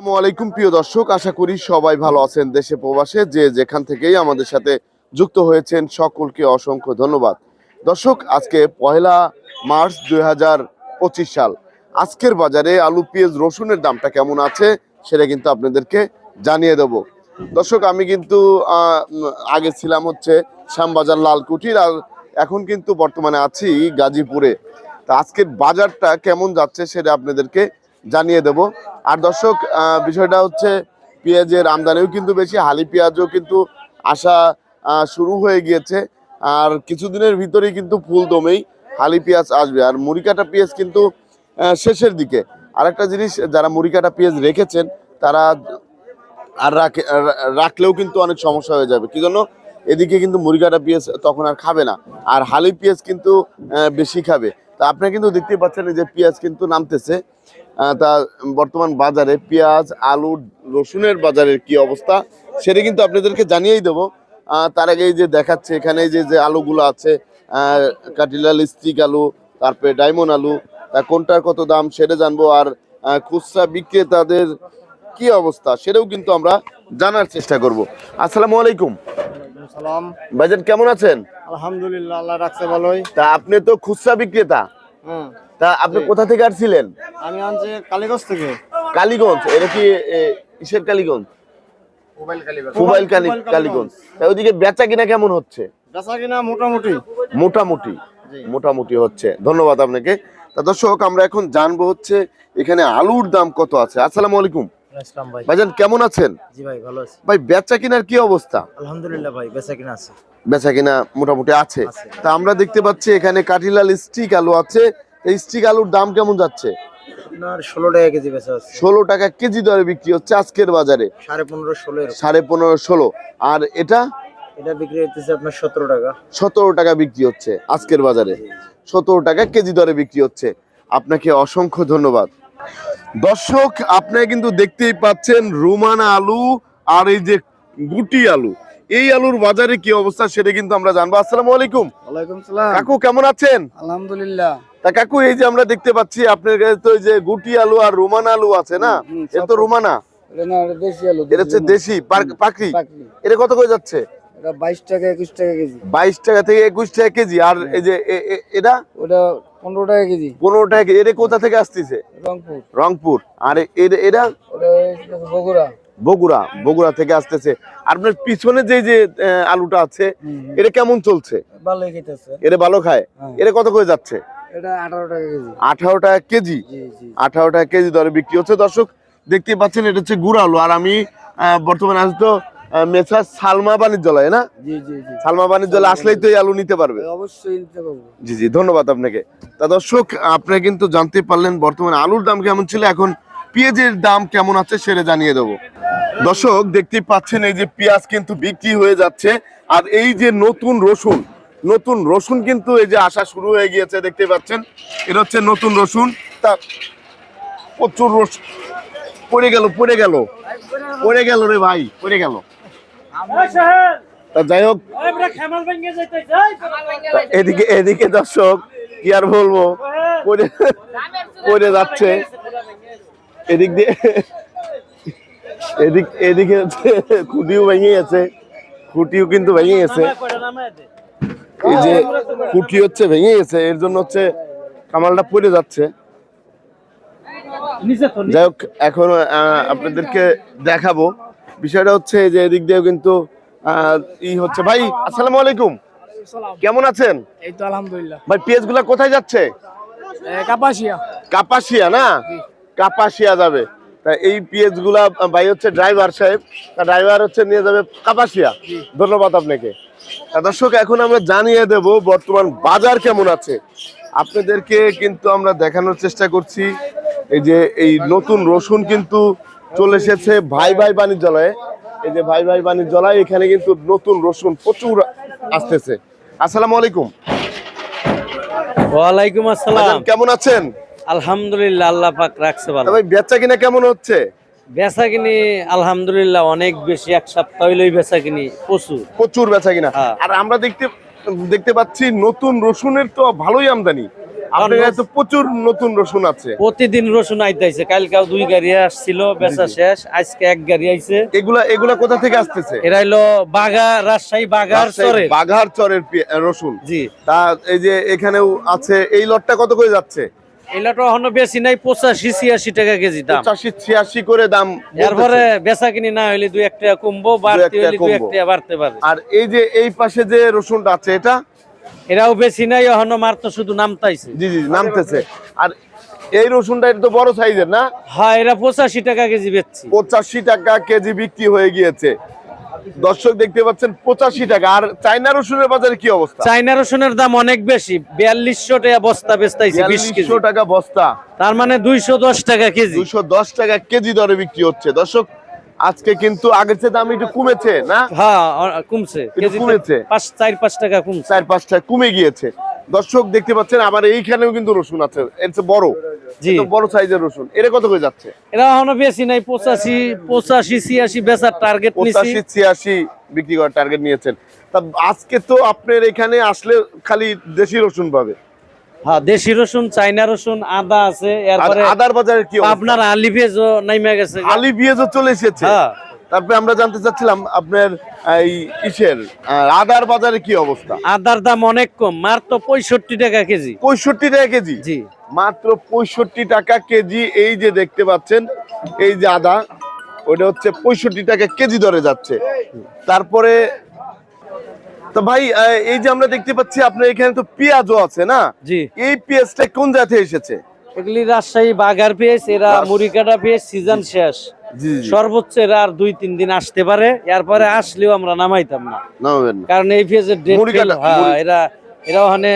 আসসালামু আলাইকুম, প্রিয় দর্শক। আশা করি সবাই ভালো আছেন দেশে প্রবাসে, যে যেখান থেকেই আমাদের সাথে যুক্ত হয়েছেন সকলকে অসংখ্য ধন্যবাদ। দর্শক, আজকে পয়লা মার্চ দুই হাজার পঁচিশ সাল। আজকের বাজারে আলু, পেঁয়াজ, রসুনের দামটা কেমন আছে সেটা কিন্তু আপনাদেরকে জানিয়ে দেব। দর্শক, আমি কিন্তু আগে ছিলাম হচ্ছে শ্যামবাজার লালকুটির আর এখন কিন্তু বর্তমানে আছি গাজীপুরে। তা আজকের বাজারটা কেমন যাচ্ছে সেটা আপনাদেরকে জানিয়ে দেব। আর দর্শক বিষয়টা হচ্ছে পেঁয়াজের আমদানিও কিন্তু বেশি, হালি পেঁয়াজও কিন্তু আসা শুরু হয়ে গিয়েছে। আর কিছুদিনের ভিতরেই কিন্তু ফুল দমেই হালি পেঁয়াজ আসবে। আর মুড়িকাটা পেঁয়াজ কিন্তু শেষের দিকে। আরেকটা জিনিস, যারা মুড়িকাটা পেঁয়াজ রেখেছেন, তারা আর রাখে রাখলেও কিন্তু অনেক সমস্যা হয়ে যাবে। কি জন্য? এদিকে কিন্তু মুরগাটা পেঁয়াজ তখন আর খাবে না। আর হালি পেঁয়াজ কিন্তু বেশি খাবে। তা আপনারা কিন্তু দেখতে পাচ্ছেন যে পেঁয়াজ কিন্তু নামতেছে। তা বর্তমান বাজারে পেঁয়াজ আলু রসুনের বাজারের কি অবস্থা সেটা কিন্তু আপনাদেরকে জানিয়েই দেবো। তার আগে এই যে দেখাচ্ছে এখানে যে যে আলুগুলো আছে কাটিলাল স্টিক আলু তারপরে ডায়মন্ড আলু তা কোনটার কত দাম সেটা জানব। আর খুচরা বিক্রেতাদের কি অবস্থা সেটাও কিন্তু আমরা জানার চেষ্টা করব। আসসালামু আলাইকুম। সালাম। ভাইজান কেমন আছেন? আলহামদুলিল্লাহ আল্লাহ রাখছে ভালোই। তা আপনি তো খুচরা বিক্রেতা। হুম। তা আপনি কোথা থেকে আসছিলেন? আমি আনছি কালীগঞ্জ থেকে। কালীগঞ্জ এটা কি ইসের কালীগঞ্জ? মোবাইল কালী কালীগঞ্জ। তা ওইদিকে বেচা কিনা কেমন হচ্ছে? বেচা কিনা মোটামুটি। মোটামুটি। মোটামুটি হচ্ছে। ধন্যবাদ আপনাকে। তা দর্শক আমরা এখন জানব হচ্ছে এখানে আলুর দাম কত আছে? আসসালামু আলাইকুম। ভাই। ভাইজান কেমন আছেন? জি ভাই ভালো আছি। ভাই বেচা কিনার কি অবস্থা? আলহামদুলিল্লাহ ভাই বেচা কিনা আছে। বেচা কিনা মোটামুটি আছে। আছে। তা আমরা দেখতে পাচ্ছি এখানে কাঠিলাল স্টিক আলু আছে। এই স্টিক আলুর দাম কেমন যাচ্ছে? ষোলো টাকা কেজি বেচা আছে ষোলো টাকা কেজি দরে বিক্রি হচ্ছে আজকের বাজারে। সাড়ে পনেরো ষোলো সাড়ে পনেরো ষোলো। আর এটা? এটা বিক্রি হইতেছে আপনার সতেরো টাকা। সতেরো টাকা বিক্রি হচ্ছে আজকের বাজারে। সতেরো টাকা কেজি দরে বিক্রি হচ্ছে। আপনাকে অসংখ্য ধন্যবাদ। দর্শক আপনারা কিন্তু দেখতেই পাচ্ছেন রুমানা আলু আর এই যে গুটি আলু। এই আলুর বাজারে কি অবস্থা সেটা কিন্তু আমরা জানব। আসসালামু আলাইকুম। ওয়ালাইকুম সালাম। কাকু কেমন আছেন? আলহামদুলিল্লাহ। তা কাকু এই যে আমরা দেখতে পাচ্ছি আপনার কাছে তো যে গুটি আলু আর রোমানা আলু আছে না? এটা তো রোমানা। এটা না এটা দেশি আলু এটা হচ্ছে দেশি পাকড়ি। পাকড়ি। এটা কত করে যাচ্ছে? বাইশ টাকা একুশ টাকা কেজি। বাইশ টাকা থেকে একুশ টাকা কেজি। আর এই যে এ- এ- এটা? ওটা পনেরো টাকা কেজি। পনেরো টাকা কেজি। এটা কোথা থেকে আসতেছে? রংপুর। আর এটা? বগুড়া। বগুড়া বগুড়া থেকে আসতেছে। আর আপনার পিছনে যে যে আলুটা আছে। এটা কেমন চলছে? এটা ভালো খায়? হ্যাঁ। এটা কত করে যাচ্ছে? এটা আঠারো টাকা কেজি। আঠারো টাকা কেজি? জি জি। আঠারো টাকা কেজি দরে বিক্রি হচ্ছে। দর্শক দেখতে পাচ্ছেন এটা হচ্ছে গুড় আলু। আর আমি বর্তমানে আজ তো মেসা সালমা বাণিজ্যালয় না? জি জি জি। সালমা বাণিজ্যালয় আসলেই তো এই আলু নিতে পারবে। অবশ্যই নিতে পারব। জি জি ধন্যবাদ আপনাকে। তা দর্শক আপনারা কিন্তু জানতে পারলেন বর্তমানে আলুর দাম কেমন ছিল। এখন পেঁয়াজের দাম কেমন আছে সেটা জানিয়ে দেবো। দর্শক দেখতেই পাচ্ছেন এই যে পেঁয়াজ কিন্তু বিক্রি হয়ে যাচ্ছে। আর এই যে নতুন রসুন নতুন রসুন কিন্তু এই যে আসা শুরু হয়ে গিয়েছে দেখতে পাচ্ছেন। এটা হচ্ছে নতুন রসুন। তা প্রচুর রসুন পড়ে গেল পড়ে গেল। পড়ে গেল রে ভাই পড়ে গেল। তা যাই হোক এদিকে এদিকে দর্শক কি আর বলব? পড়ে পড়ে যাচ্ছে। এদিক দিয়ে এদিক এদিকে খুঁটিও ভেঙে গেছে। খুঁটিও কিন্তু ভেঙে গেছে। এই যে খুঁটি হচ্ছে ভেঙে গেছে এর জন্য হচ্ছে কামালটা পড়ে যাচ্ছে। যাই হোক এখন আপনাদেরকে দেখাবো। বিষয়টা হচ্ছে যে এদিক দিয়েও কিন্তু ই হচ্ছে। ভাই আসসালামু আলাইকুম। কেমন আছেন? এই তো আলহামদুলিল্লাহ। ভাই পেঁয়াজগুলা কোথায় যাচ্ছে? কাপাসিয়া। কাপাসিয়া না? কাপাসিয়া যাবে। তা এই পেঁয়াজগুলা ভাই হচ্ছে ড্রাইভার সাহেব। ড্রাইভার হচ্ছে নিয়ে যাবে কাপাসিয়া। ধন্যবাদ আপনাকে। দর্শক এখন আমরা জানিয়ে দেব বর্তমান বাজার কেমন আছে। আপনাদেরকে কিন্তু আমরা দেখানোর চেষ্টা করছি। এই যে এই নতুন রসুন কিন্তু চলে এসেছে ভাই ভাই বাণিজ্যালয়ে। এই যে ভাই ভাই বাণিজ্যালয় এখানে কিন্তু নতুন রসুন প্রচুর আসতেছে। আসসালামু আলাইকুম। ওয়ালাইকুম আসসালাম। কেমন আছেন? আলহামদুলিল্লাহ আল্লাহ পাক রাখছে ভালো। ভাই বেচা কিনা কেমন হচ্ছে? বেচা কিনি আলহামদুলিল্লাহ অনেক বেশি এক সপ্তাহ হইলেই বেচা কিনি প্রচুর। প্রচুর বেচা কিনা হ্যাঁ। আর আমরা দেখতে দেখতে পাচ্ছি নতুন রসুনের তো ভালোই আমদানি। আপনার তো প্রচুর নতুন রসুন আছে। প্রতিদিন রসুন আইতেছে কালকাও দুই গাড়ি আসছিল বেচা শেষ আজকে এক গাড়ি আইছে। এগুলা এগুলা কোথা থেকে আসতেছে? এরা হলো বাগা রাজশাহী বাগার চরে বাঘার চরের রসুন। জি। তা এই যে এখানেও আছে এই লটটা কত করে যাচ্ছে? এলাটা এখনও বেশি নাই পঁচাশি ছিয়াশি টাকা কেজি দাম। পঁচাশি ছিয়াশি করে দাম এরপরে বেচা কিনি না হইলে দুই এক কমবো বাড়তে হইলে দুই এক বাড়তে পারে। আর এই যে এই পাশে যে রসুনটা আছে এটা? এরাও বেশি নাই এখনও মারতো শুধু নামতাইছে। জি জি নামতেছে। আর এই রসুনটা এটা তো বড় সাইজের না? হ্যাঁ এরা পঁচাশি টাকা কেজি বেচছি। পঁচাশি টাকা কেজি বিক্রি হয়ে গিয়েছে। দর্শক দেখতে পাচ্ছেন পঁচাশি টাকা। আর চাইনা রসুনের বাজারে কি অবস্থা? চাইনা রসুনের দাম অনেক বেশি বিয়াল্লিশশো টাকা বস্তা বেচতাইছে বিশ কেজি। বিয়াল্লিশশো টাকা বস্তা। তার মানে দুইশো দশ টাকা কেজি। দুশো দশ টাকা কেজি দরে বিক্রি হচ্ছে। দর্শক আজকে কিন্তু আগের চেয়ে দাম একটু কমেছে না? হ্যাঁ কমছে। কমেছে। পাঁচ চার পাঁচ টাকা কমছে। চার পাঁচ টাকা কমে গিয়েছে। দর্শক দেখতে পাচ্ছেন আবার এইখানেও কিন্তু রসুন আছে। এর চেয়ে বড়। জি। বড় সাইজের রসুন। এটা কত করে যাচ্ছে? এরা এখনও বেশি নাই পঁচাশি পঁচাশি ছিয়াশি বেচার টার্গেট পঁচাশি ছিয়াশি বিক্রি করার টার্গেট নিয়েছেন। তা আজকে তো আপনার এখানে আসলে খালি দেশি রসুন পাবে। হ্যাঁ দেশি রসুন চাইনা রসুন আদা আছে এরপরে আদার বাজারে কি আপনার আলি পেঁয়াজও নাইমা গেছে। আলি পেঁয়াজও চলে এসেছে। হ্যাঁ। তারপরে আমরা জানতে চাচ্ছিলাম আপনার এই ইসের আদার বাজারে কি অবস্থা? আদার দাম অনেক কম মার তো পঁয়ষট্টি টাকা কেজি। পঁয়ষট্টি টাকা কেজি? জি। মাত্র পঁয়ষট্টি টাকা কেজি এই যে দেখতে পাচ্ছেন এই যে আদা ওটা হচ্ছে পঁয়ষট্টি টাকা কেজি দরে যাচ্ছে। তারপরে তো ভাই এই যে আমরা দেখতে পাচ্ছি আপনার এখানে তো পেঁয়াজও আছে না? জি। এই পেঁয়াজটা কোন জাতি এসেছে? এগুলি রাজশাহী বাগার পেঁয়াজ এরা রাজ- মুড়িকাটা পেঁয়াজ সিজন শেষ। জি জি। সর্বোচ্চ এরা আর দুই তিন দিন আসতে পারে এরপরে আসলেও আমরা নামাইতাম না। কারণ এই পেঁয়াজের ডেট এরা এরা ওখানে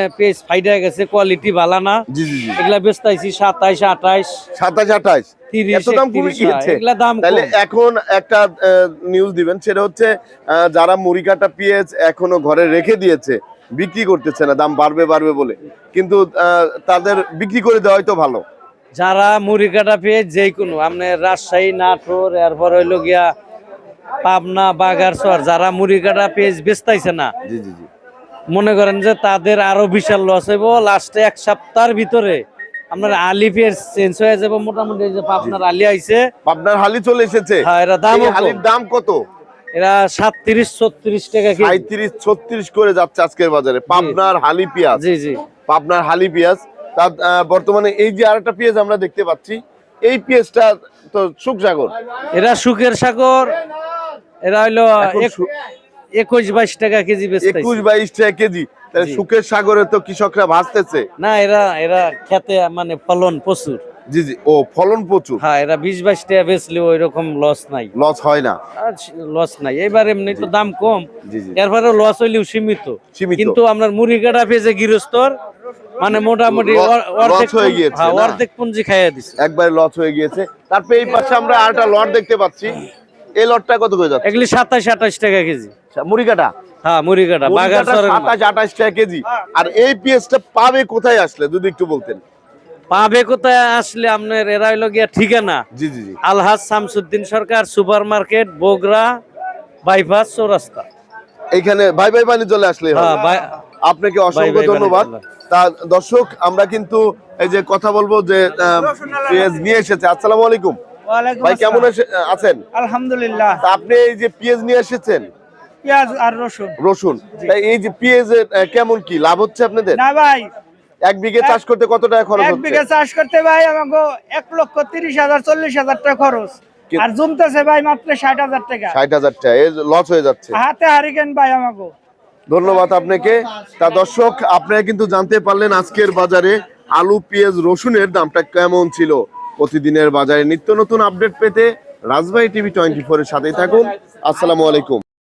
ফাইডা গেছে কোয়ালিটি ভালো না। জি জি জি। এগুলা বেচতাইছি সাতাইশ আঠাইশ। সাতাশ আঠাশ তিরিশ এত দাম কমে একত্রিশ, গিয়েছে? হ্যাঁ, এগুলা দাম তাহলে কম। এখন একটা নিউজ দিবেন সেটা হচ্ছে আহ, যারা মুড়ি কাটা পেঁয়াজ এখনও ঘরে রেখে দিয়েছে বিক্রি করতেছে না দাম বাড়বে বাড়বে বলে। কিন্তু তাদের বিক্রি করে দেওয়াই তো ভালো। যারা মুড়ি কাটা পেঁয়াজ যে কোনো আপনার রাজশাহী নাটোর এরপর হইল গিয়া পাবনা বাগারসর যারা মুড়ি কাটা পেঁয়াজ বেচতাইছে না জি জি জি। মনে করেন যে তাদের আরও বিশাল লস হইব। লাস্টে এক সপ্তাহের ভিতরে আপনার আলি পেঁয়াজ চেঞ্জ হয়ে যাবে মোটামুটি যে আপনার আলি আইছে। আপনার হালি চলে এসেছে। হ্যাঁ এরা দাম হালির দাম কত? এরা সাতত্রিশ ছত্রিশ টাকা সাঁত্রিশ ছত্রিশ করে যাচ্ছে আজকের বাজারে। পাবনার হালি পেঁয়াজ। জি জি। পাবনার হালি পেঁয়াজ। তার বর্তমানে এই যে আরেকটা পেঁয়াজ আমরা দেখতে পাচ্ছি এই পেঁয়াজটা তো সুখসাগর এরা সুখের সাগর। এরা হইল একুশ বাইশ টাকা কেজি একুশ বাইশ টাকা কেজি। তাহলে। সুখের সাগরে তো কৃষকরা ভাসতেছে। না এরা এরা খেতে মানে ফলন প্রচুর। জি জি ও ফলন প্রচুর। হ্যাঁ এরা বিশ বাইশ টাকা বেচলে ওই রকম লস নাই। লস হয় না। লস নাই। এবার এমনি তো দাম কম। এরপরে লস হইলেও সীমিত। সীমিত। কিন্তু আপনার মুড়ি কাটা পেয়েছে গৃহস্থর। মানে মোটামুটি অর্ধেক হয়ে গিয়েছে, হ্যাঁ, অর্ধেক পুঞ্জি খাইয়া দিছে। একবারে লস হয়ে গিয়েছে। তারপরে এই পাশে আমরা আরেকটা লট দেখতে পাচ্ছি। এই লটটা কত করে যাচ্ছে? এগুলি সাতাশ আঠাশ টাকা কেজি। মুড়ি কাটা? হ্যাঁ মুড়ি কাটা বাগার সাতাশ আঠাশ টাকা কেজি। আর এই পেঁয়াজটা পাবে কোথায় আসলে? যদি একটু বলতেন। পাবে কোথায় আসলে আপনার এরা হইল গিয়া ঠিকানা। জি জি জি। Alhaj Shamsuddin Sarkar super market Bogra bypass চৌরাস্তা। এইখানে ভাই ভাই চলে আসলে হ্যাঁ আপনাকে অসংখ্য ধন্যবাদ। তা দর্শক আমরা কিন্তু এই যে কথা বলব যে নিয়ে এসেছে। আসসালামু আলাইকুম। ভাই কেমন আছেন? আলহামদুলিল্লাহ। আপনি এই যে পেঁয়াজ নিয়ে এসেছেন? পেঁয়াজ আর রসুন। রসুন। এই যে পেঁয়াজের আহ, কেমন কি? লাভ হচ্ছে আপনাদের? না ভাই। এক বিঘে চাষ করতে কত টাকা খরচ এক বিঘা চাষ করতে ভাই আমাকে এক লক্ষ তিরিশ হাজার চল্লিশ হাজার টাকা খরচ। আর জমতেছে ভাই মাত্র ষাট হাজার টাকা। ষাট হাজার টাকা। এর লস হয়ে যাচ্ছে। হাতে হারিকেন ভাই আমাকে। ধন্যবাদ আপনাকে। তা দর্শক আপনারা কিন্তু জানতে পারলেন আজকের বাজারে আলু পেঁয়াজ রসুনের দামটা কেমন ছিল। প্রতিদিনের বাজারে নিত্য নতুন আপডেট পেতে রাজবাহী টিভি টোয়েন্টি ফোর এর সাথেই থাকুন। আসসালামু আলাইকুম।